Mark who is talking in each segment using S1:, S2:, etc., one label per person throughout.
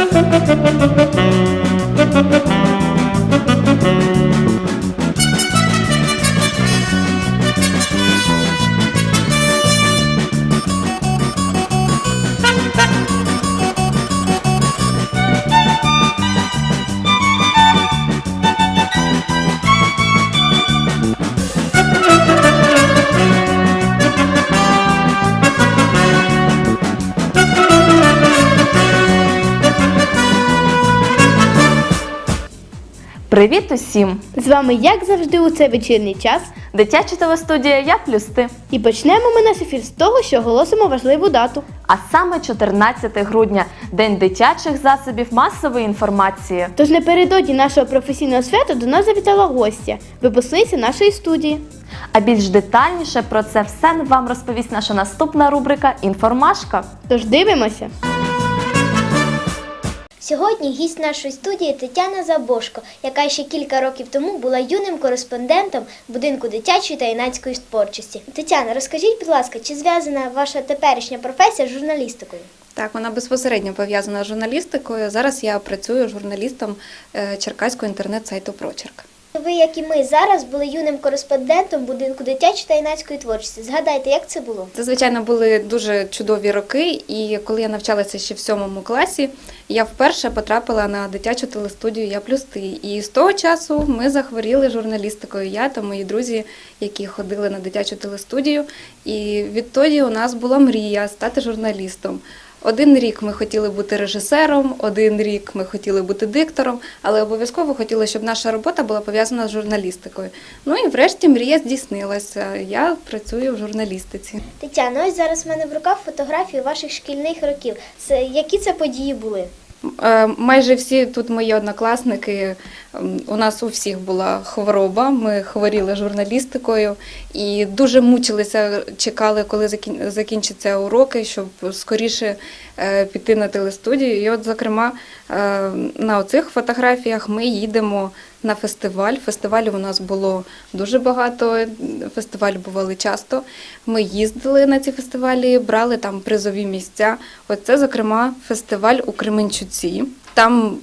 S1: Thank you. Привіт усім!
S2: З вами, як завжди, у цей вечірній час.
S1: Дитяча телестудія Я плюс ти.
S2: І почнемо ми наш ефір з того, що оголосимо важливу дату.
S1: А саме 14 грудня День дитячих засобів масової інформації.
S2: Тож напередодні нашого професійного свята до нас завітала гостя, випускниця нашої студії.
S1: А більш детальніше про це все вам розповість наша наступна рубрика Інформашка.
S2: Тож дивимося.
S3: Сьогодні гість нашої студії Тетяна Забошко, яка ще кілька років тому була юним кореспондентом будинку дитячої та юнацької творчості. Тетяна, розкажіть, будь ласка, чи зв'язана ваша теперішня професія з журналістикою?
S4: Так, вона безпосередньо пов'язана з журналістикою. Зараз я працюю журналістом е, черкаського інтернет-сайту Прочерк.
S3: Ви, як і ми зараз, були юним кореспондентом будинку дитячої та юнацької творчості. Згадайте, як це було?
S4: Це, звичайно, були дуже чудові роки, і коли я навчалася ще в сьомому класі, я вперше потрапила на дитячу телестудію Я плюс ти. І з того часу ми захворіли журналістикою. Я та мої друзі, які ходили на дитячу телестудію. І відтоді у нас була мрія стати журналістом. Один рік ми хотіли бути режисером, один рік ми хотіли бути диктором, але обов'язково хотіли, щоб наша робота була пов'язана з журналістикою. Ну і врешті мрія здійснилася. Я працюю в журналістиці.
S3: Тетяна, ось зараз в мене в руках фотографії ваших шкільних років. Це які це події були?
S4: Е, Майже всі тут мої однокласники. Ем, У нас у всіх була хвороба. Ми хворіли журналістикою і дуже мучилися, чекали, коли закінчаться уроки, щоб скоріше е, піти на телестудію. І от, зокрема, е, на оцих фотографіях ми їдемо на фестиваль. Фестивалів у нас було дуже багато. Фестивалі бували часто. Ми їздили на ці фестивалі, брали там призові місця. Оце, зокрема, фестиваль у Кременчуці. Там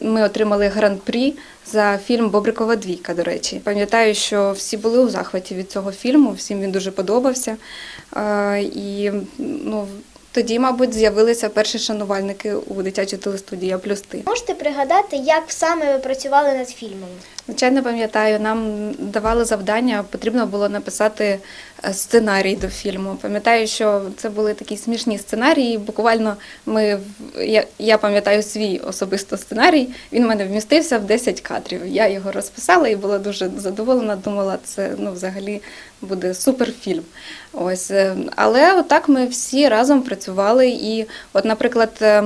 S4: ми отримали гран-прі за фільм Бобрикова двійка. До речі, пам'ятаю, що всі були у захваті від цього фільму. Всім він дуже подобався. І ну тоді, мабуть, з'явилися перші шанувальники у дитячій телестудії «Я плюс ти.
S3: Можете пригадати, як саме ви працювали над фільмом?
S4: Звичайно, пам'ятаю, нам давали завдання, потрібно було написати е, сценарій до фільму. Пам'ятаю, що це були такі смішні сценарії. Буквально ми я, я пам'ятаю свій особисто сценарій. Він в мене вмістився в 10 кадрів. Я його розписала і була дуже задоволена. Думала, це ну взагалі буде суперфільм. Ось, е, але отак ми всі разом працювали. І, от, наприклад.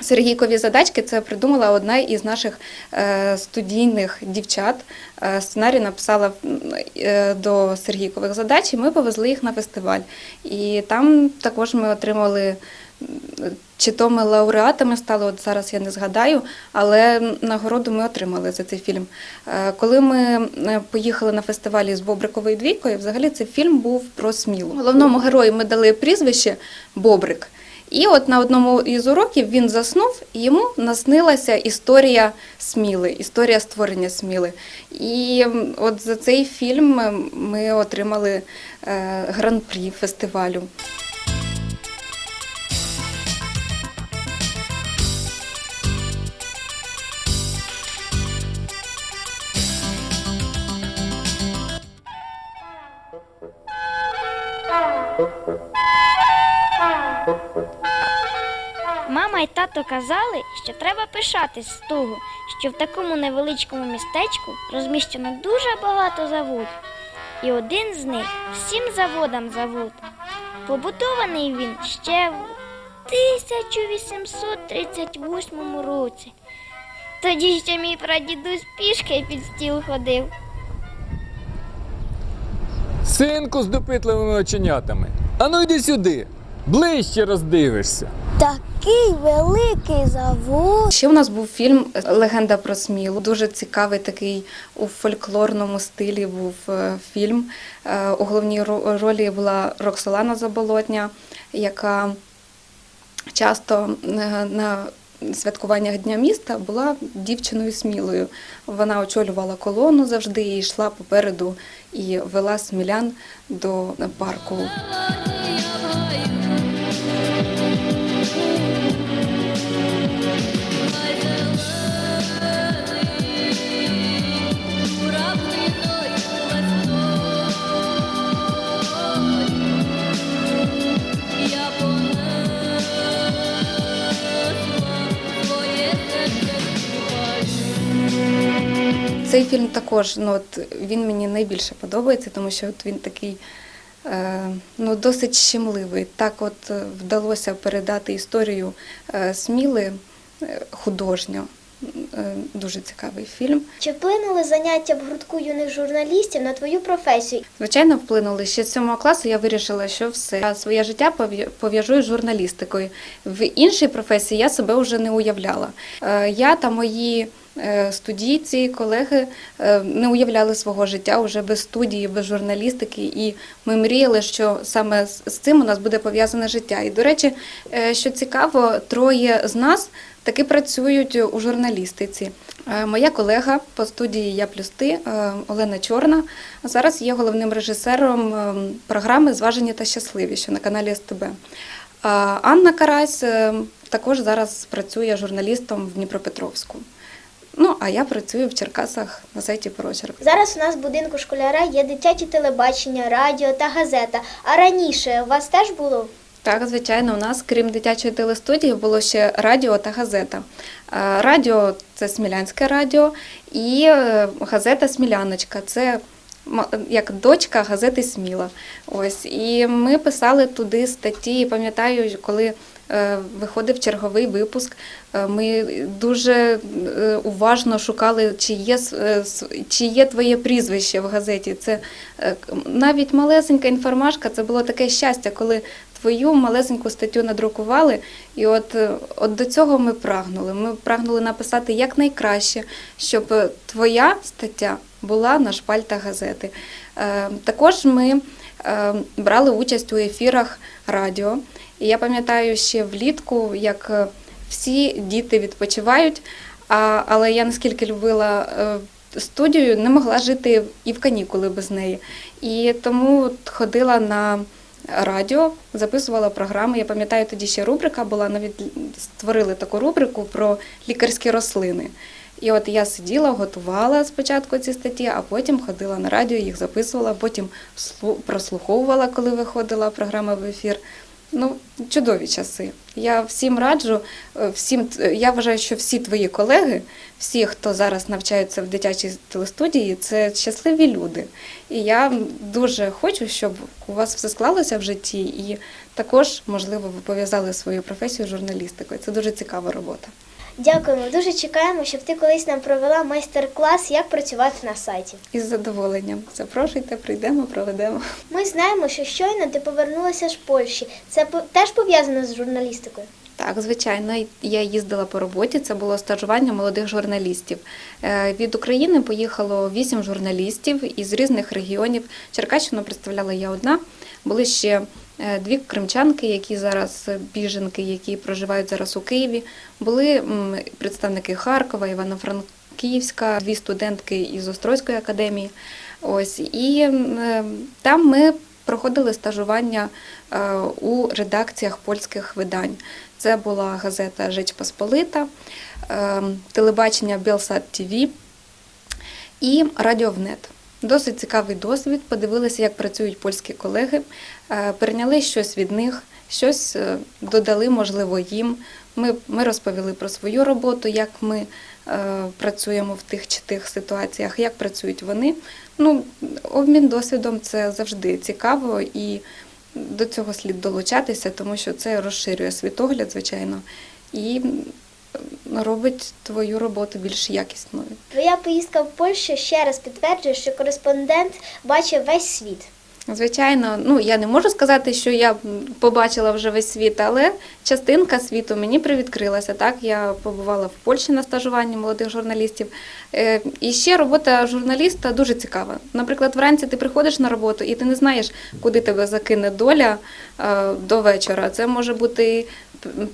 S4: Сергійкові задачки це придумала одна із наших е, студійних дівчат. Е, Сценарій написала е, до Сергійкових задач, і ми повезли їх на фестиваль. І там також ми отримали. Чи то ми лауреатами стали, от зараз я не згадаю, але нагороду ми отримали за цей фільм. Коли ми поїхали на фестивалі з Бобриковою двійкою, взагалі цей фільм був про смілу. Головному герою ми дали прізвище Бобрик. І от на одному із уроків він заснув, і йому наснилася історія Сміли, історія створення Сміли. І от за цей фільм ми отримали е, гран-прі фестивалю.
S5: Тато казали, що треба пишатись з того, що в такому невеличкому містечку розміщено дуже багато заводів. І один з них всім заводам завод. Побудований він ще в 1838 році. Тоді ще мій прадідусь пішки під стіл ходив.
S6: Синку з допитливими оченятами. Ану йди сюди. Ближче роздивишся.
S3: Такий великий завод.
S4: Ще у нас був фільм Легенда про Смілу. Дуже цікавий такий у фольклорному стилі був е, фільм. Е, У головній ролі була Роксолана Заболотня, яка часто е, на святкуваннях Дня міста була дівчиною смілою. Вона очолювала колону завжди і йшла попереду і вела смілян до парку. Цей фільм також ну, от, він мені найбільше подобається, тому що от він такий е, ну, досить щемливий. Так от е, вдалося передати історію е, Сміли художньо. Дуже цікавий фільм.
S3: Чи вплинули заняття в гуртку юних журналістів на твою професію?
S4: Звичайно, вплинули. Ще з сьомого класу я вирішила, що все. Я своє життя пов'яжу з журналістикою. В іншій професії я себе вже не уявляла. Я та мої студійці, колеги е, не уявляли свого життя вже без студії, без журналістики, і ми мріяли, що саме з цим у нас буде пов'язане життя. І, до речі, е, що цікаво, троє з нас таки працюють у журналістиці. Е, Моя колега по студії Я плюс ти е, Олена Чорна зараз є головним режисером е, програми Зважені та щасливі, що на каналі СТБ. Анна Карась е, також зараз працює журналістом в Дніпропетровську. Ну, а я працюю в Черкасах на сайті Прочерк.
S3: Зараз у нас в будинку школяра є дитяче телебачення, радіо та газета. А раніше у вас теж було?
S4: Так, звичайно, у нас, крім дитячої телестудії, було ще радіо та газета. Е, Радіо це Смілянське радіо, і е, газета Сміляночка. Це як дочка газети Сміла. Ось і ми писали туди статті. Пам'ятаю, коли виходив черговий випуск, е, ми дуже е, уважно шукали, чи є, е, чи є твоє прізвище в газеті. Це е, навіть малесенька інформашка, це було таке щастя, коли твою малесеньку статтю надрукували. І от, е, от до цього ми прагнули. Ми прагнули написати якнайкраще, щоб е, твоя стаття була на шпальтах газети. Е, Також ми е, брали участь у ефірах радіо. І я пам'ятаю ще влітку, як е, всі діти відпочивають, а, але я наскільки любила е, студію, не могла жити і в канікули без неї. І тому ходила на радіо, записувала програми. Я пам'ятаю, тоді ще рубрика була, навіть створили таку рубрику про лікарські рослини. І от я сиділа, готувала спочатку ці статті, а потім ходила на радіо, їх записувала, потім слу- прослуховувала, коли виходила програма в ефір. Ну, чудові часи. Я всім раджу, е, всім я вважаю, що всі твої колеги, всі, хто зараз навчаються в дитячій телестудії, це щасливі люди. І я дуже хочу, щоб у вас все склалося в житті, і також, можливо, ви пов'язали свою професію журналістикою. Це дуже цікава робота.
S3: Дякуємо. Дуже чекаємо, щоб ти колись нам провела майстер-клас, як працювати на сайті.
S4: Із задоволенням запрошуйте, прийдемо, проведемо.
S3: Ми знаємо, що щойно ти повернулася з Польщі. Це теж пов'язано з журналістикою.
S4: Так, звичайно, я їздила по роботі. Це було стажування молодих журналістів. Е, Від України поїхало вісім журналістів із різних регіонів. Черкащину представляла я одна. Були ще дві кримчанки, які зараз е, біженки, які проживають зараз у Києві. Були представники Харкова, Івано-Франківська, дві студентки із Острозької академії. Ось і е, там ми проходили стажування е, у редакціях польських видань. Це була газета Жеч Посполита, е, телебачення Белсат ТВ і Радіовнет. Досить цікавий досвід. Подивилися, як працюють польські колеги, е, перейняли щось від них, щось е, додали, можливо, їм. Ми, ми розповіли про свою роботу, як ми е, працюємо в тих чи тих ситуаціях, як працюють вони. Ну, обмін досвідом це завжди цікаво і до цього слід долучатися, тому що це розширює світогляд, звичайно, і робить твою роботу більш якісною.
S3: Твоя поїздка в Польщу ще раз підтверджує, що кореспондент бачив весь світ.
S4: Звичайно, ну я не можу сказати, що я побачила вже весь світ, але частинка світу мені привідкрилася. Так, я побувала в Польщі на стажуванні молодих журналістів. Е, І ще робота журналіста дуже цікава. Наприклад, вранці ти приходиш на роботу і ти не знаєш, куди тебе закине доля е, до вечора. Це може бути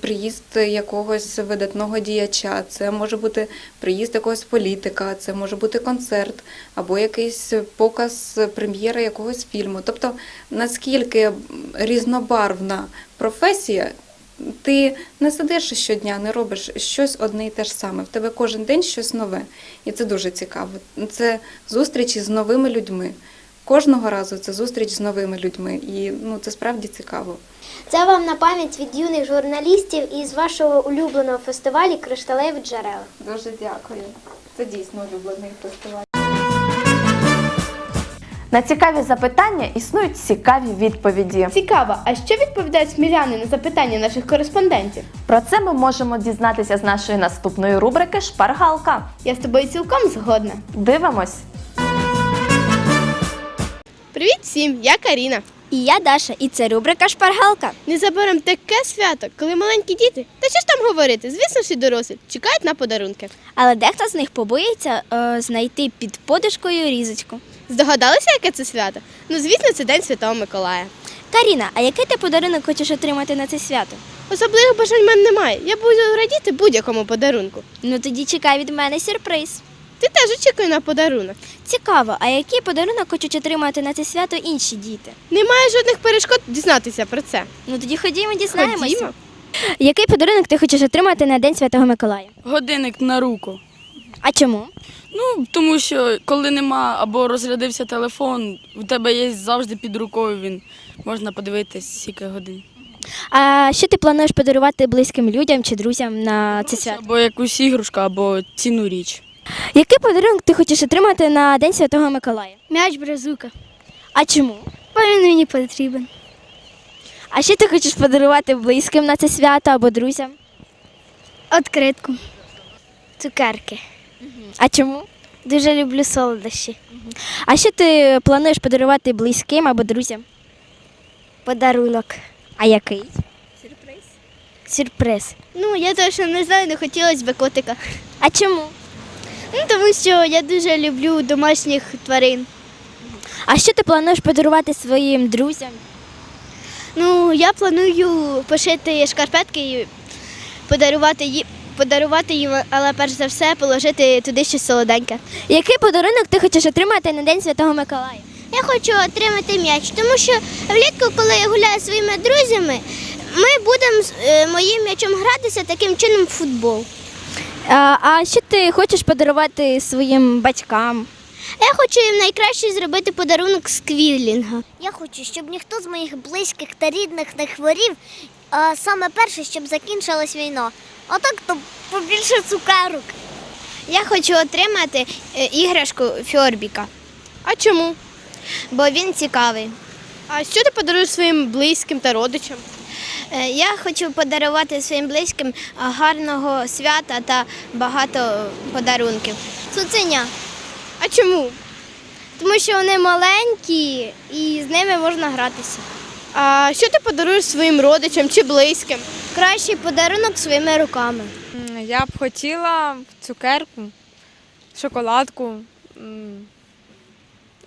S4: приїзд якогось видатного діяча, це може бути приїзд якогось політика, це може бути концерт або якийсь показ прем'єри якогось фільму. Тобто, наскільки різнобарвна професія, ти не сидиш щодня, не робиш щось одне і те ж саме. В тебе кожен день щось нове. І це дуже цікаво. Це зустрічі з новими людьми. Кожного разу це зустріч з новими людьми. І ну, це справді цікаво.
S3: Це вам на пам'ять від юних журналістів із вашого улюбленого фестивалю Кришталеві джерела.
S4: Дуже дякую. Це дійсно улюблений фестиваль.
S1: На цікаві запитання існують цікаві відповіді.
S2: Цікаво, а що відповідають сміляни на запитання наших кореспондентів?
S1: Про це ми можемо дізнатися з нашої наступної рубрики Шпаргалка.
S2: Я з тобою цілком згодна.
S1: Дивимось.
S2: Привіт всім, я Каріна.
S5: І я Даша, і це рубрика Шпаргалка.
S2: Незабаром таке свято, коли маленькі діти, та що ж там говорити, звісно ж і дорослі, чекають на подарунки.
S5: Але дехто з них побоїться е, знайти під подушкою різочку.
S2: Здогадалися, яке це свято? Ну, звісно, це День Святого Миколая.
S5: Каріна, а який ти подарунок хочеш отримати на це свято?
S2: Особливих бажань в мене немає. Я буду радіти будь-якому подарунку.
S5: Ну тоді чекай від мене сюрприз.
S2: Ти теж очікуй на подарунок.
S5: Цікаво, а який подарунок хочуть отримати на це свято інші діти?
S2: Немає жодних перешкод дізнатися про це.
S5: Ну тоді ходімо, дізнаємося.
S2: Ходімо.
S5: Який подарунок ти хочеш отримати на День Святого Миколая?
S7: Годинник на руку.
S5: А чому?
S7: Ну, тому що коли нема або розрядився телефон, у тебе є завжди під рукою він. Можна подивитись скільки годин.
S5: А що ти плануєш подарувати близьким людям чи друзям на це свято?
S7: Або якусь ігрушку, або цінну річ.
S5: Який подарунок ти хочеш отримати на День Святого Миколая?
S8: М'яч бразука.
S5: А чому?
S8: Бо він мені потрібен.
S5: А що ти хочеш подарувати близьким на це свято або друзям?
S8: Откритку. Цукерки.
S5: А чому?
S8: Дуже люблю солодощі.
S5: А що ти плануєш подарувати близьким або друзям?
S8: Подарунок.
S5: А який?
S8: Сюрприз.
S2: Ну, я точно не знаю, не хотілося б котика.
S5: А чому?
S8: Ну, тому що я дуже люблю домашніх тварин.
S5: А що ти плануєш подарувати своїм друзям?
S8: Ну, я планую пошити шкарпетки і подарувати, ї- подарувати їм, але перш за все положити туди щось солоденьке.
S5: Який подарунок ти хочеш отримати на День Святого Миколая?
S8: Я хочу отримати м'яч, тому що влітку, коли я гуляю зі своїми друзями, ми будемо з е, моїм м'ячом гратися таким чином в футбол.
S5: А, а що ти хочеш подарувати своїм батькам?
S8: Я хочу їм найкраще зробити подарунок з квілінга. Я хочу, щоб ніхто з моїх близьких та рідних не хворів, а саме перше, щоб закінчилась війна. А так то побільше цукерок. Я хочу отримати е, іграшку Фьорбіка,
S2: А чому?
S8: бо він цікавий.
S2: А що ти подаруєш своїм близьким та родичам?
S8: Е, Я хочу подарувати своїм близьким гарного свята та багато подарунків. Цуценя.
S2: А чому?
S8: Тому що вони маленькі і з ними можна гратися.
S2: А що ти подаруєш своїм родичам чи близьким?
S8: Кращий подарунок своїми руками.
S9: Я б хотіла цукерку, шоколадку,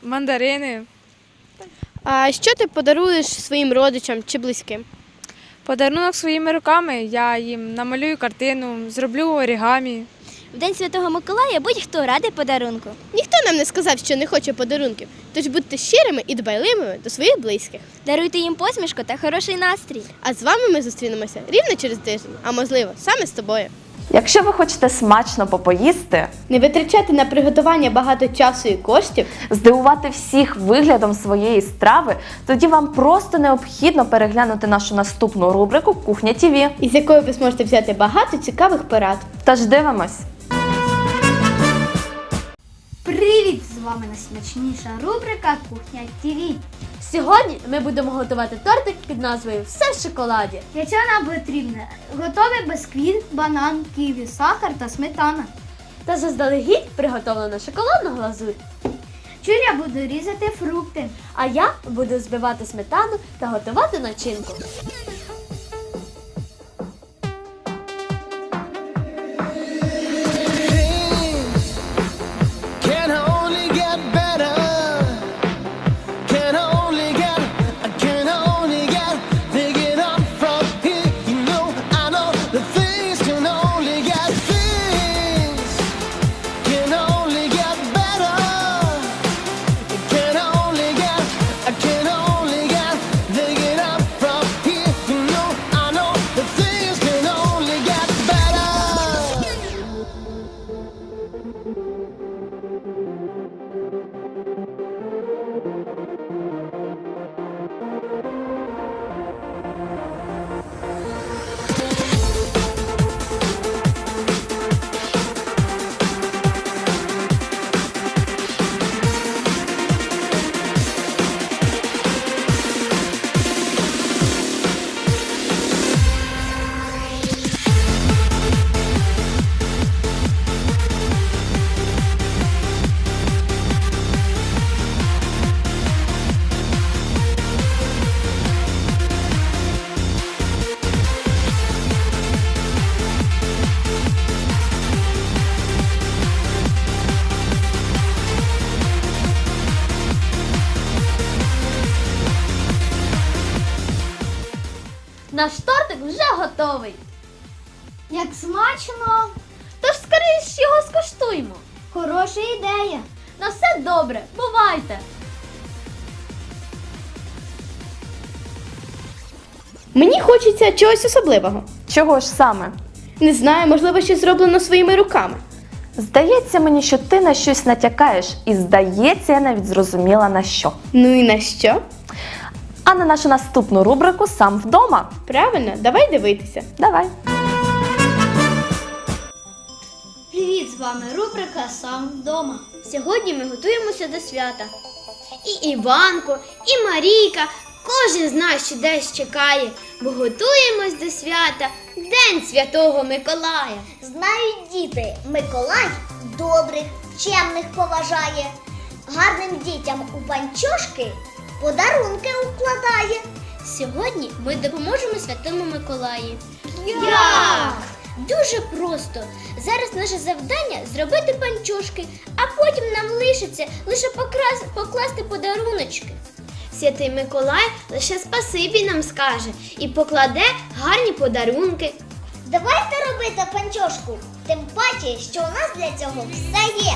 S9: мандарини.
S2: А що ти подаруєш своїм родичам чи близьким?
S9: Подарунок своїми руками. Я їм намалюю картину, зроблю орігамі.
S5: В День Святого Миколая будь-хто радий подарунку.
S2: Ніхто нам не сказав, що не хоче подарунків. Тож будьте щирими і дбайливими до своїх близьких.
S5: Даруйте їм посмішку та хороший настрій.
S2: А з вами ми зустрінемося рівно через тиждень, а можливо, саме з тобою.
S1: Якщо ви хочете смачно попоїсти,
S2: Не витрачати на приготування багато часу і коштів.
S1: здивувати всіх виглядом своєї страви, тоді вам просто необхідно переглянути нашу наступну рубрику Кухня ТІВІ.
S2: із якої ви зможете взяти багато цікавих порад.
S1: Тож дивимось.
S8: Привіт! З вами найсмачніша рубрика Кухня ТВ.
S2: Сьогодні ми будемо готувати тортик під назвою Все в шоколаді.
S8: Для цього нам потрібне готовий бисквіт, банан, ківі, сахар та сметана.
S2: Та заздалегідь приготовлена шоколадна глазурь.
S8: Чур я буду різати фрукти.
S2: А я буду збивати сметану та готувати начинку.
S10: Наш тортик вже готовий. Як смачно! Тож скоріше його скуштуємо. Хороша ідея. На все добре, бувайте!
S2: Мені хочеться чогось особливого.
S1: Чого ж саме?
S2: Не знаю, можливо, щось зроблено своїми руками.
S1: Здається мені, що ти на щось натякаєш, і здається, я навіть зрозуміла на що.
S2: Ну і на що?
S1: А на нашу наступну рубрику сам вдома.
S2: Правильно, давай дивитися.
S1: Давай.
S10: Привіт, з вами рубрика Сам вдома. Сьогодні ми готуємося до свята. І Іванко, і Марійка, кожен з нас що десь чекає, бо готуємось до свята День Святого Миколая.
S11: Знають діти, Миколай добрих, чемних поважає. Гарним дітям у панчошки подарунки укладає.
S10: Сьогодні ми допоможемо Святому Миколаї. Як? Дуже просто. Зараз наше завдання зробити панчошки, а потім нам лишиться лише покрас... покласти подаруночки. Святий Миколай лише спасибі нам скаже і покладе гарні подарунки.
S11: Давайте робити панчошку, тим паче, що у нас для цього все є.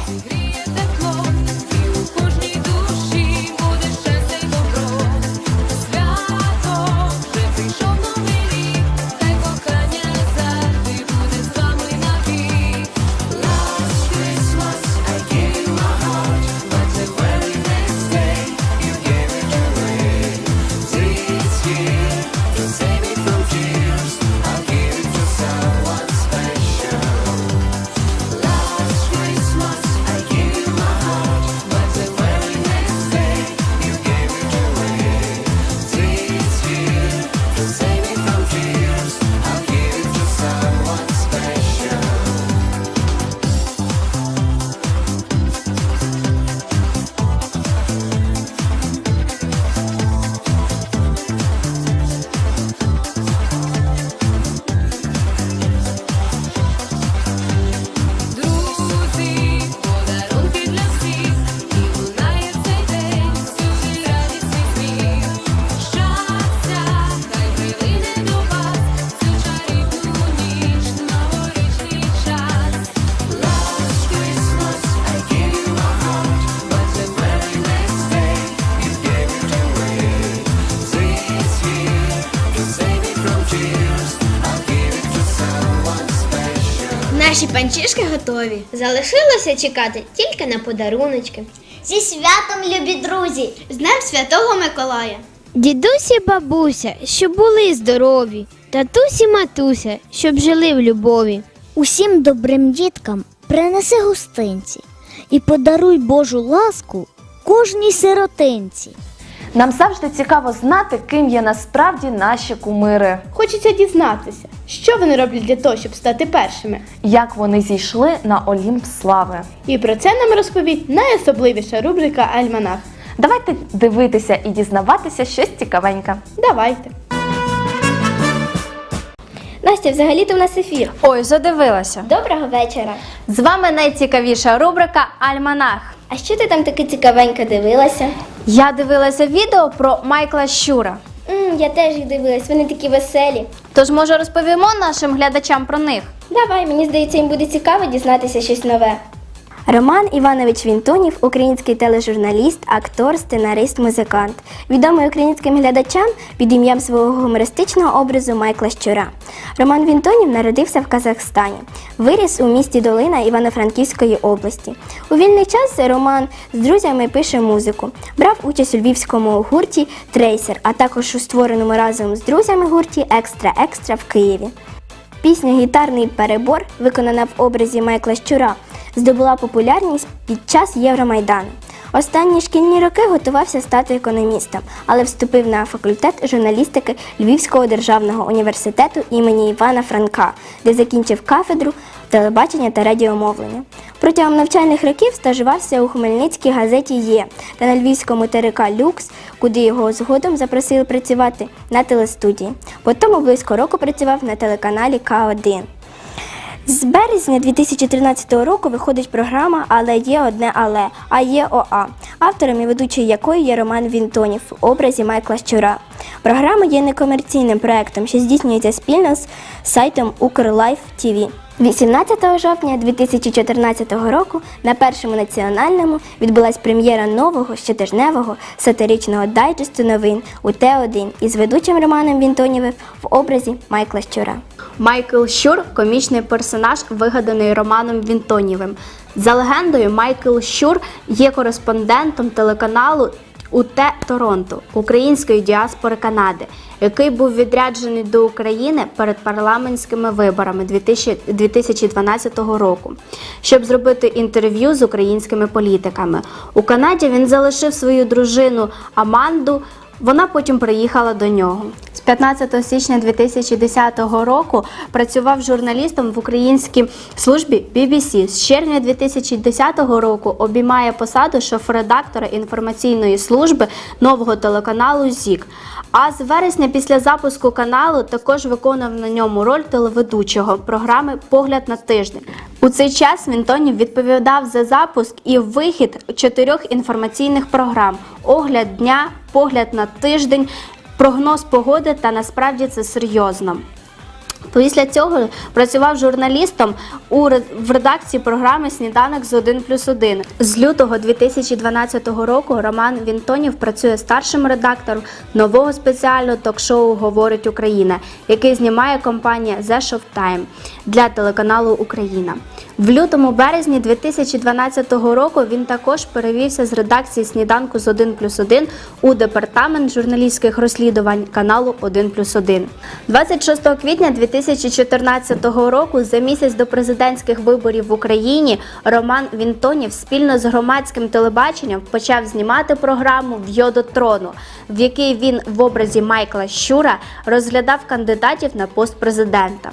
S10: Наші панчішки готові. Залишилося чекати тільки на подаруночки.
S11: Зі святом, любі друзі!
S10: З Днем Святого Миколая!
S8: Дідуся, бабуся, щоб були здорові, татусі, матуся, щоб жили в любові.
S10: Усім добрим діткам принеси гостинці і подаруй Божу ласку кожній сиротинці.
S1: Нам завжди цікаво знати, ким є насправді наші кумири,
S2: Хочеться дізнатися, що вони роблять для того, щоб стати першими.
S1: як вони зійшли на Олімп слави.
S2: І про це нам розповість найособливіша рубрика Альманах.
S1: Давайте дивитися і дізнаватися щось цікавеньке.
S2: Давайте.
S10: Настя, взагалі-то в нас ефір.
S12: Ой, задивилася.
S10: Доброго вечора.
S12: З вами найцікавіша рубрика Альманах.
S10: А що ти там таке цікавеньке дивилася?
S12: Я дивилася відео про Майкла Щура.
S10: м я теж їх дивилась, вони такі веселі.
S12: Тож, може, розповімо нашим глядачам про них.
S10: Давай, мені здається, їм буде цікаво дізнатися щось нове. Роман Іванович Вінтонів український тележурналіст, актор, сценарист, музикант. Відомий українським глядачам під ім'ям свого гумористичного образу Майкла Щура. Роман Вінтонів народився в Казахстані. Виріс у місті Долина Івано-Франківської області. У вільний час Роман з друзями пише музику. Брав участь у львівському гурті Трейсер, а також у створеному разом з друзями гурті Екстра Екстра в Києві. Пісня Гітарний перебор, виконана в образі Майкла Щура, здобула популярність під час Євромайдану. Останні шкільні роки готувався стати економістом, але вступив на факультет журналістики Львівського державного університету імені Івана Франка, де закінчив кафедру телебачення та радіомовлення. Протягом навчальних років стажувався у Хмельницькій газеті Є та на львівському ТРК Люкс, куди його згодом запросили працювати на телестудії. Потім близько року працював на телеканалі К1. З березня 2013 року виходить програма Але є одне але, а є ОА, автором і ведучою якої є Роман Вінтонів в образі Майкла Щура. Програма є некомерційним проектом, що здійснюється спільно з сайтом Укрлайф ТВ. 18 жовтня 2014 року на першому національному відбулась прем'єра нового щотижневого сатиричного дайджесту новин у Т1 із ведучим Романом Вінтонєвим в образі Майкла Щура.
S12: Майкл Щур комічний персонаж, вигаданий Романом Вінтонєвим. За легендою, Майкл Щур є кореспондентом телеканалу УТ Торонто української діаспори Канади, який був відряджений до України перед парламентськими виборами 2012 року, щоб зробити інтерв'ю з українськими політиками. У Канаді він залишив свою дружину Аманду. Вона потім приїхала до нього. З 15 січня 2010 року працював журналістом в українській службі BBC. З червня 2010 року обіймає посаду шоф-редактора інформаційної служби нового телеканалу ЗІК. А з вересня після запуску каналу також виконав на ньому роль телеведучого програми Погляд на тиждень. У цей час Вінтонів відповідав за запуск і вихід чотирьох інформаційних програм: огляд дня, погляд на тиждень, прогноз погоди та насправді це серйозно. Після цього працював журналістом у в редакції програми Сніданок з 1 плюс 1. З лютого 2012 року Роман Вінтонів працює старшим редактором нового спеціального ток-шоу Говорить Україна, який знімає компанія The Showtime для телеканалу Україна. В лютому березні 2012 року він також перевівся з редакції сніданку з 1 плюс 1 у департамент журналістських розслідувань каналу 1 плюс 1. 26 квітня 2014 року, за місяць до президентських виборів в Україні, Роман Вінтонів спільно з громадським телебаченням почав знімати програму «В'йо до трону, в якій він в образі Майкла Щура розглядав кандидатів на пост президента.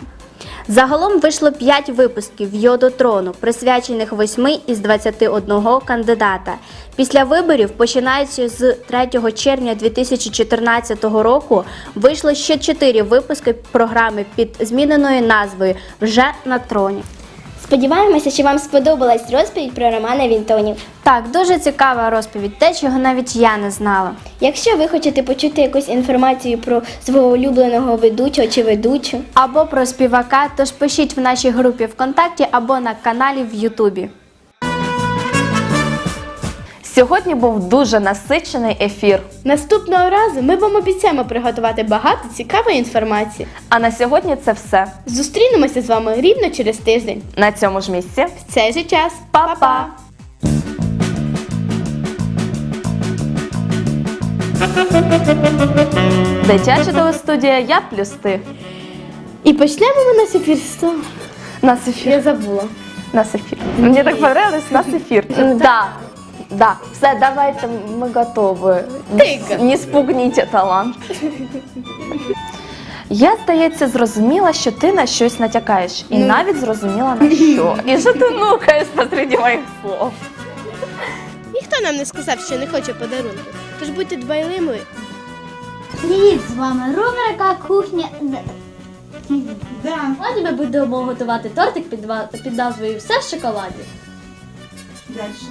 S12: Загалом вийшло 5 випусків йодотрону, присвячених 8 із 21 кандидата. Після виборів, починаючи з 3 червня 2014 року, вийшло ще 4 випуски програми під зміненою назвою Вже на троні.
S10: Сподіваємося, що вам сподобалась розповідь про Романа Вінтонів.
S12: Так, дуже цікава розповідь, те, чого навіть я не знала.
S10: Якщо ви хочете почути якусь інформацію про свого улюбленого ведучого чи ведучу,
S12: Або про співака, тож пишіть в нашій групі ВКонтакті або на каналі в Ютубі.
S1: Сьогодні був дуже насичений ефір.
S2: Наступного разу ми вам обіцяємо приготувати багато цікавої інформації.
S1: А на сьогодні це все.
S2: Зустрінемося з вами рівно через тиждень.
S1: На цьому ж місці.
S2: В цей же час.
S1: Па-па! Дитяча телестудія Я плюс ти.
S2: І почнемо ми наш ефір з того.
S1: Нас ефір.
S2: Я забула.
S1: Нас ефір. Мені так понравилось, нас ефір. Да. Да, все, давайте, ми готові.
S2: Тика.
S1: Не спугніть талант. Я, здається, зрозуміла, що ти на щось натякаєш. І навіть зрозуміла на що. І що ти нукаєш посреди моїх слов.
S2: Ніхто нам не сказав, що не хоче подарунки. Тож будьте дбайливими.
S10: Привіт, з вами рубрика кухня. Сьогодні ми будемо готувати тортик під, ва- під назвою Все в шоколаді. Дальше.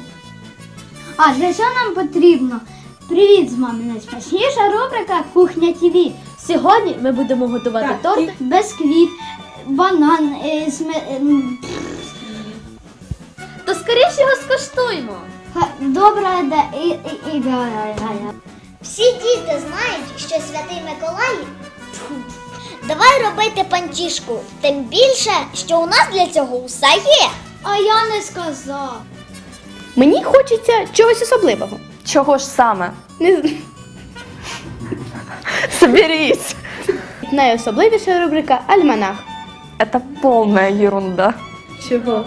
S10: А для чого нам потрібно? Привіт, з вами найсмачніша рубрика Кухня ТВ. Сьогодні ми будемо готувати торт безквіт, банан, е, сме... ем, То скоріше його скуштуємо. Добре, да, і, і, і,
S3: Всі діти знають, що святий Миколай. Тьфу. Давай робити панчішку. Тим більше, що у нас для цього усе є.
S10: А я не сказав.
S2: Мені хочеться чогось особливого.
S1: Чого ж саме?
S2: Не з-
S1: Соберись.
S2: Найособливіша рубрика Альманах.
S1: Это полная ерунда.
S2: Чого?